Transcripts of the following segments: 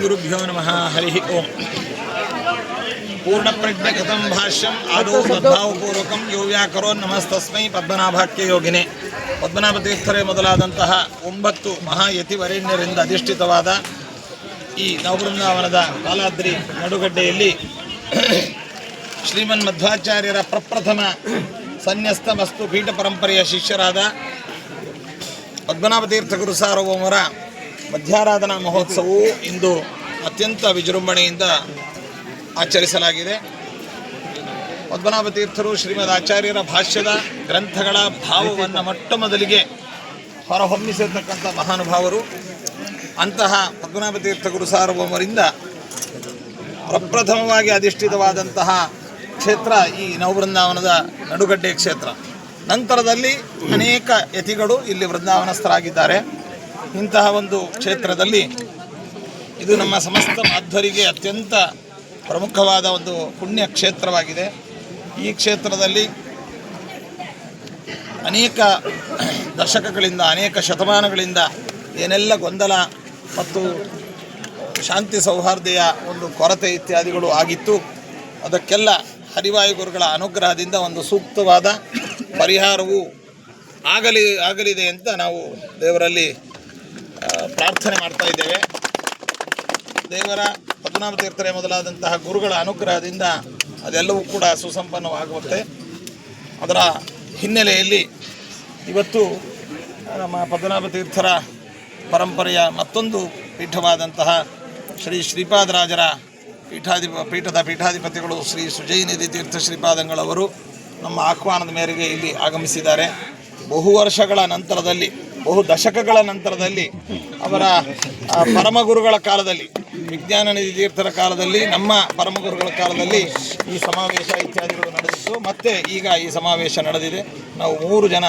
ಗುರುಭ್ಯೋ ನಮಃ ಹರಿ ಓಂ ಪೂರ್ಣಪ್ರಜ್ಞಕಥಂ ಭಾಷ್ಯಂ ಆದೌ ಸದ್ಭಾವಪೂರ್ವಕಂ ಯೋ ವ್ಯಾಕರೋ ನಮಸ್ತಸ್ಮೈ ಪದ್ಮನಾಭಾಖ್ಯ ಯೋಗಿನೇ ಪದ್ಮನಾಭ ತೀರ್ಥರೇ ಮೊದಲಾದಂತಹ ಒಂಬತ್ತು ಮಹಾಯತಿವರೇಣ್ಯರಿಂದ ಅಧಿಷ್ಠಿತವಾದ ಈ ನವಬೃಂದಾವನದ ಕಾಲಾದ್ರಿ ನಡುಗಡ್ಡೆಯಲ್ಲಿ ಶ್ರೀಮನ್ ಮಧ್ವಾಚಾರ್ಯರ ಪ್ರಪ್ರಥಮ ಸನ್ಯಸ್ತ ಮಸ್ತು ಪೀಠ ಪರಂಪರೆಯ ಶಿಷ್ಯರಾದ ಪದ್ಮನಾಭ ತೀರ್ಥ ಗುರು ಸಾರ್ವಭೌಮರ ಮಧ್ಯಾರಾಧನಾ ಮಹೋತ್ಸವವು ಇಂದು ಅತ್ಯಂತ ವಿಜೃಂಭಣೆಯಿಂದ ಆಚರಿಸಲಾಗಿದೆ. ಪದ್ಮನಾಭ ತೀರ್ಥರು ಶ್ರೀಮದ್ ಆಚಾರ್ಯರ ಭಾಷ್ಯದ ಗ್ರಂಥಗಳ ಭಾವವನ್ನು ಮೊಟ್ಟ ಮೊದಲಿಗೆ ಹೊರಹೊಮ್ಮಿಸಿರ್ತಕ್ಕಂಥ ಮಹಾನುಭಾವರು, ಅಂತಹ ಪದ್ಮನಾಭ ತೀರ್ಥ ಗುರು ಸಾರ್ವಭೌಮರಿಂದ ಪ್ರಪ್ರಥಮವಾಗಿ ಅಧಿಷ್ಠಿತವಾದಂತಹ ಕ್ಷೇತ್ರ ಈ ನವಬೃಂದಾವನದ ನಡುಗಡ್ಡೆ ಕ್ಷೇತ್ರ. ನಂತರದಲ್ಲಿ ಅನೇಕ ಯತಿಗಳು ಇಲ್ಲಿ ವೃಂದಾವನಸ್ಥರಾಗಿದ್ದಾರೆ. ಇಂತಹ ಒಂದು ಕ್ಷೇತ್ರದಲ್ಲಿ ಇದು ನಮ್ಮ ಸಮಸ್ತ ಮಾಧ್ವರಿಗೆ ಅತ್ಯಂತ ಪ್ರಮುಖವಾದ ಒಂದು ಪುಣ್ಯ ಕ್ಷೇತ್ರವಾಗಿದೆ. ಈ ಕ್ಷೇತ್ರದಲ್ಲಿ ಅನೇಕ ದಶಕಗಳಿಂದ, ಅನೇಕ ಶತಮಾನಗಳಿಂದ ಏನೆಲ್ಲ ಗೊಂದಲ ಮತ್ತು ಶಾಂತಿ ಸೌಹಾರ್ದೆಯ ಒಂದು ಕೊರತೆ ಇತ್ಯಾದಿಗಳು ಆಗಿತ್ತು, ಅದಕ್ಕೆಲ್ಲ ಹರಿವಾಯುಗುರುಗಳ ಅನುಗ್ರಹದಿಂದ ಒಂದು ಸೂಕ್ತವಾದ ಪರಿಹಾರವು ಆಗಲಿ, ಆಗಲಿದೆ ಅಂತ ನಾವು ದೇವರಲ್ಲಿ ಪ್ರಾರ್ಥನೆ ಮಾಡ್ತಾ ಇದ್ದೇವೆ. ದೇವರ ಪದ್ಮನಾಭ ತೀರ್ಥರೇ ಮೊದಲಾದಂತಹ ಗುರುಗಳ ಅನುಗ್ರಹದಿಂದ ಅದೆಲ್ಲವೂ ಕೂಡ ಸುಸಂಪನ್ನವಾಗುತ್ತೆ ಅದರ ಹಿನ್ನೆಲೆಯಲ್ಲಿ ಇವತ್ತು ನಮ್ಮ ಪದ್ಮನಾಭ ತೀರ್ಥರ ಪರಂಪರೆಯ ಮತ್ತೊಂದು ಪೀಠವಾದಂತಹ ಶ್ರೀ ಶ್ರೀಪಾದರಾಜರ ಪೀಠಾಧಿ, ಪೀಠದ ಪೀಠಾಧಿಪತಿಗಳು ಶ್ರೀ ಸುಜಯನಿಧಿ ತೀರ್ಥ ಶ್ರೀಪಾದಂಗಳವರು ನಮ್ಮ ಆಹ್ವಾನದ ಮೇರೆಗೆ ಇಲ್ಲಿ ಆಗಮಿಸಿದ್ದಾರೆ. ಬಹು ವರ್ಷಗಳ ನಂತರದಲ್ಲಿ ಬಹು ದಶಕಗಳ ನಂತರದಲ್ಲಿ ಅವರ ಪರಮಗುರುಗಳ ಕಾಲದಲ್ಲಿ, ವಿಜ್ಞಾನ ನಿಧಿ ತೀರ್ಥರ ಕಾಲದಲ್ಲಿ, ನಮ್ಮ ಪರಮಗುರುಗಳ ಕಾಲದಲ್ಲಿ ಈ ಸಮಾವೇಶ ಇತ್ಯಾದಿಗಳು ನಡೆದಿತ್ತು. ಮತ್ತೆ ಈಗ ಈ ಸಮಾವೇಶ ನಡೆದಿದೆ. ನಾವು ಮೂರು ಜನ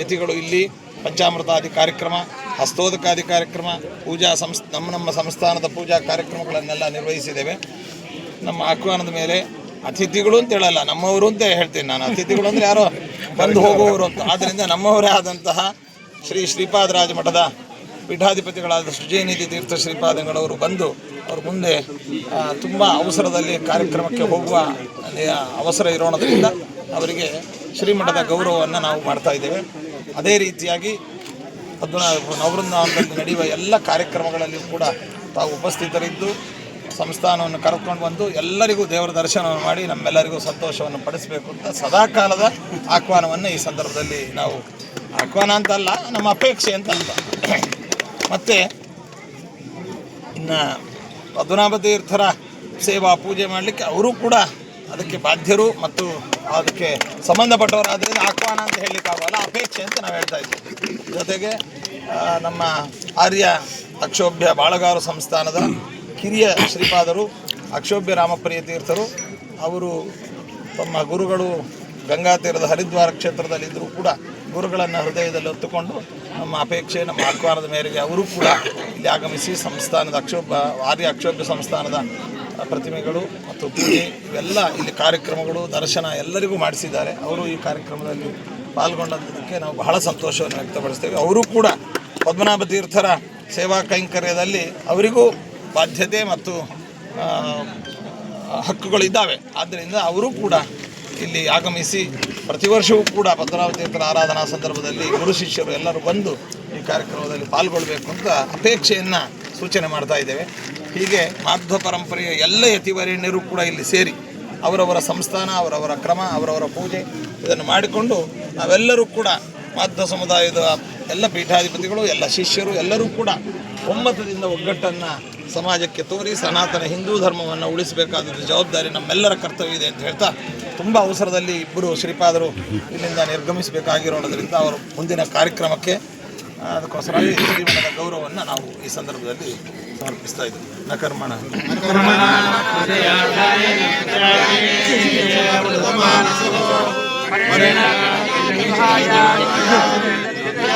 ಯತಿಗಳು ಇಲ್ಲಿ, ಪಂಚಾಮೃತಾದಿ ಕಾರ್ಯಕ್ರಮ, ಹಸ್ತೋದಕಾದಿ ಕಾರ್ಯಕ್ರಮ, ಪೂಜಾ ಸಂಸ್, ನಮ್ಮ ನಮ್ಮ ಸಂಸ್ಥಾನದ ಪೂಜಾ ಕಾರ್ಯಕ್ರಮಗಳನ್ನೆಲ್ಲ ನಿರ್ವಹಿಸಿದ್ದೇವೆ. ನಮ್ಮ ಆಹ್ವಾನದ ಮೇಲೆ ಅತಿಥಿಗಳು ಅಂತ ಹೇಳಲ್ಲ, ನಮ್ಮವರು ಅಂತ ಹೇಳ್ತೀನಿ ನಾನು. ಅತಿಥಿಗಳು ಅಂದರೆ ಯಾರೋ ಬಂದು ಹೋಗುವವರು ಅಂತ. ಆದ್ದರಿಂದ ನಮ್ಮವರೇ ಆದಂತಹ ಶ್ರೀ ಶ್ರೀಪಾದರಾಜ ಮಠದ ಪೀಠಾಧಿಪತಿಗಳಾದ ಸುಜಯನಿಧಿ ತೀರ್ಥ ಶ್ರೀಪಾದಂಗಳವರು ಬಂದು ಅವ್ರ ಮುಂದೆ ತುಂಬ ಅವಸರದಲ್ಲಿ ಕಾರ್ಯಕ್ರಮಕ್ಕೆ ಹೋಗುವ ಅವಸರ ಇರೋಣದ್ರಿಂದ ಅವರಿಗೆ ಶ್ರೀಮಠದ ಗೌರವವನ್ನು ನಾವು ಮಾಡ್ತಾ ಇದ್ದೇವೆ. ಅದೇ ರೀತಿಯಾಗಿ ನವೃಂದಾವನದಲ್ಲಿ ನಡೆಯುವ ಎಲ್ಲ ಕಾರ್ಯಕ್ರಮಗಳಲ್ಲಿ ಕೂಡ ತಾವು ಉಪಸ್ಥಿತರಿದ್ದು, ಸಂಸ್ಥಾನವನ್ನು ಕರೆದುಕೊಂಡು ಬಂದು ಎಲ್ಲರಿಗೂ ದೇವರ ದರ್ಶನವನ್ನು ಮಾಡಿ ನಮ್ಮೆಲ್ಲರಿಗೂ ಸಂತೋಷವನ್ನು ಪಡಿಸಬೇಕು ಅಂತ ಸದಾಕಾಲದ ಆಹ್ವಾನವನ್ನು ಈ ಸಂದರ್ಭದಲ್ಲಿ ನಾವು ಆಹ್ವಾನ ಅಂತಲ್ಲ, ನಮ್ಮ ಅಪೇಕ್ಷೆ ಅಂತ ಅಲ್ಲ ಮತ್ತು, ಇನ್ನ ಪದ್ಮನಾಭ ತೀರ್ಥರ ಸೇವಾ ಪೂಜೆ ಮಾಡಲಿಕ್ಕೆ ಅವರು ಕೂಡ ಅದಕ್ಕೆ ಬಾಧ್ಯರು ಮತ್ತು ಅದಕ್ಕೆ ಸಂಬಂಧಪಟ್ಟವರಾದ್ರಿಂದ ಆಹ್ವಾನ ಅಂತ ಹೇಳಲಿಕ್ಕಾಗಲ್ಲ ಅಪೇಕ್ಷೆ ಅಂತ ನಾವು ಹೇಳ್ತಾ ಇದ್ದೀವಿ. ಜೊತೆಗೆ ನಮ್ಮ ಆರ್ಯ ಅಕ್ಷೋಭ್ಯ ಬಾಳಗಾರು ಸಂಸ್ಥಾನದ ಕಿರಿಯ ಶ್ರೀಪಾದರು, ಅಕ್ಷೋಭ್ಯ ರಾಮಪ್ರಿಯ ತೀರ್ಥರು, ಅವರು ತಮ್ಮ ಗುರುಗಳು ಗಂಗಾ ತೀರದ ಹರಿದ್ವಾರ ಕ್ಷೇತ್ರದಲ್ಲಿದ್ದರೂ ಕೂಡ ಗುರುಗಳನ್ನು ಹೃದಯದಲ್ಲಿ ಹೊತ್ತುಕೊಂಡು ನಮ್ಮ ಅಪೇಕ್ಷೆ, ನಮ್ಮ ಆಹ್ವಾನದ ಮೇರೆಗೆ ಅವರು ಕೂಡ ಇಲ್ಲಿ ಆಗಮಿಸಿ ಸಂಸ್ಥಾನದ ಅಕ್ಷೋಭ ಆರ್ಯ ಅಕ್ಷೋಭ್ಯ ಸಂಸ್ಥಾನದ ಪ್ರತಿಮೆಗಳು ಮತ್ತು ಪೂಜೆ, ಇವೆಲ್ಲ ಇಲ್ಲಿ ಕಾರ್ಯಕ್ರಮಗಳು, ದರ್ಶನ ಎಲ್ಲರಿಗೂ ಮಾಡಿಸಿದ್ದಾರೆ. ಅವರು ಈ ಕಾರ್ಯಕ್ರಮದಲ್ಲಿ ಪಾಲ್ಗೊಂಡಂಥದಕ್ಕೆ ನಾವು ಬಹಳ ಸಂತೋಷವನ್ನು ವ್ಯಕ್ತಪಡಿಸ್ತೇವೆ. ಅವರು ಕೂಡ ಪದ್ಮನಾಭ ತೀರ್ಥರ ಸೇವಾ ಕೈಂಕರ್ಯದಲ್ಲಿ ಅವರಿಗೂ ಬಾಧ್ಯತೆ ಮತ್ತು ಹಕ್ಕುಗಳಿದ್ದಾವೆ ಆದ್ದರಿಂದ ಅವರು ಕೂಡ ಇಲ್ಲಿ ಆಗಮಿಸಿ ಪ್ರತಿ ವರ್ಷವೂ ಕೂಡ ಭದ್ರಾವತಿ ತೀರ್ಥರ ಆರಾಧನಾ ಸಂದರ್ಭದಲ್ಲಿ ಗುರು ಶಿಷ್ಯರು ಎಲ್ಲರೂ ಬಂದು ಈ ಕಾರ್ಯಕ್ರಮದಲ್ಲಿ ಪಾಲ್ಗೊಳ್ಬೇಕು ಅಂತ ಅಪೇಕ್ಷೆಯನ್ನು ಸೂಚನೆ ಮಾಡ್ತಾ ಇದ್ದೇವೆ. ಹೀಗೆ ಮಾಧ್ವ ಪರಂಪರೆಯ ಎಲ್ಲ ಯತಿವರೇಣ್ಯರು ಕೂಡ ಇಲ್ಲಿ ಸೇರಿ ಅವರವರ ಸಂಸ್ಥಾನ, ಅವರವರ ಕ್ರಮ, ಅವರವರ ಪೂಜೆ ಇದನ್ನು ಮಾಡಿಕೊಂಡು ನಾವೆಲ್ಲರೂ ಕೂಡ ಮಾಧ್ವ ಸಮುದಾಯದ ಎಲ್ಲ ಪೀಠಾಧಿಪತಿಗಳು, ಎಲ್ಲ ಶಿಷ್ಯರು ಎಲ್ಲರೂ ಕೂಡ ಒಮ್ಮತದಿಂದ ಒಗ್ಗಟ್ಟನ್ನು ಸಮಾಜಕ್ಕೆ ತೋರಿ ಸನಾತನ ಹಿಂದೂ ಧರ್ಮವನ್ನು ಉಳಿಸಬೇಕಾದ ಜವಾಬ್ದಾರಿ ನಮ್ಮೆಲ್ಲರ ಕರ್ತವ್ಯ ಇದೆ ಅಂತ ಹೇಳ್ತಾ ತುಂಬ ಅವಸರದಲ್ಲಿ ಇಬ್ಬರು ಶ್ರೀಪಾದರು ಇಲ್ಲಿಂದ ನಿರ್ಗಮಿಸಬೇಕಾಗಿರೋದ್ರಿಂದ ಅವರು ಮುಂದಿನ ಕಾರ್ಯಕ್ರಮಕ್ಕೆ ಅದಕ್ಕೋಸ್ಕರ ಶ್ರೀಮಠದ ಗೌರವವನ್ನು ನಾವು ಈ ಸಂದರ್ಭದಲ್ಲಿ ಸಮರ್ಪಿಸ್ತಾ ಇದ್ದೀವಿ. ನಕರ್ಮಣ. ಕರ್ಮಣ